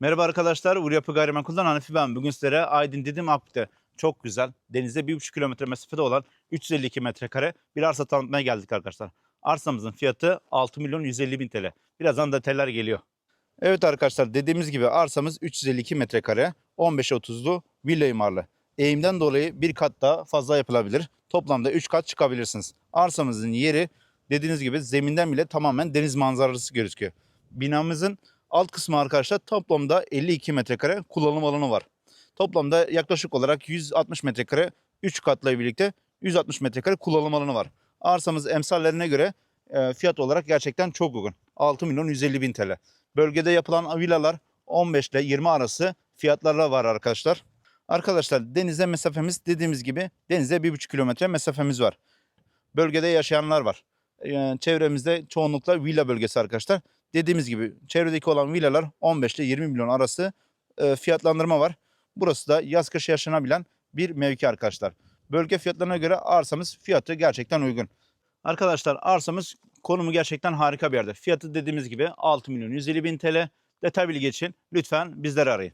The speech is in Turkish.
Merhaba arkadaşlar, Uğur Yapı Gayrimenkul'dan Hanifi ben. Bugün sizlere Aydın Didim Akbük'te çok güzel, denize 1,5 kilometre mesafede olan 352 metrekare bir arsa tanıtmaya geldik arkadaşlar. Arsamızın fiyatı 6 milyon 150 bin TL. Birazdan detaylar geliyor. Evet arkadaşlar dediğimiz gibi arsamız 352 metrekare, 15-30'lu villa imarlı. Eğimden dolayı bir kat daha fazla yapılabilir. Toplamda 3 kat çıkabilirsiniz. Arsamızın yeri dediğiniz gibi zeminden bile tamamen deniz manzarası gözüküyor. Binamızın alt kısmı arkadaşlar toplamda 52 metrekare kullanım alanı var. Toplamda yaklaşık olarak 160 metrekare 3 katla birlikte 160 metrekare kullanım alanı var. Arsamız emsallerine göre e, fiyat olarak gerçekten çok uygun. 6 milyon 150 bin TL. Bölgede yapılan villalar 15 ile 20 arası fiyatlarla var arkadaşlar. Arkadaşlar denize mesafemiz dediğimiz gibi denize 1,5 kilometre mesafemiz var. Bölgede yaşayanlar var. E, çevremizde çoğunlukla villa bölgesi arkadaşlar. Dediğimiz gibi çevredeki olan villalar 15 ile 20 milyon arası e, fiyatlandırma var. Burası da yaz kış yaşanabilen bir mevki arkadaşlar. Bölge fiyatlarına göre arsamız fiyatı gerçekten uygun. Arkadaşlar arsamız konumu gerçekten harika bir yerde. Fiyatı dediğimiz gibi 6 milyon 150 bin TL. Detay bilgi için lütfen bizleri arayın.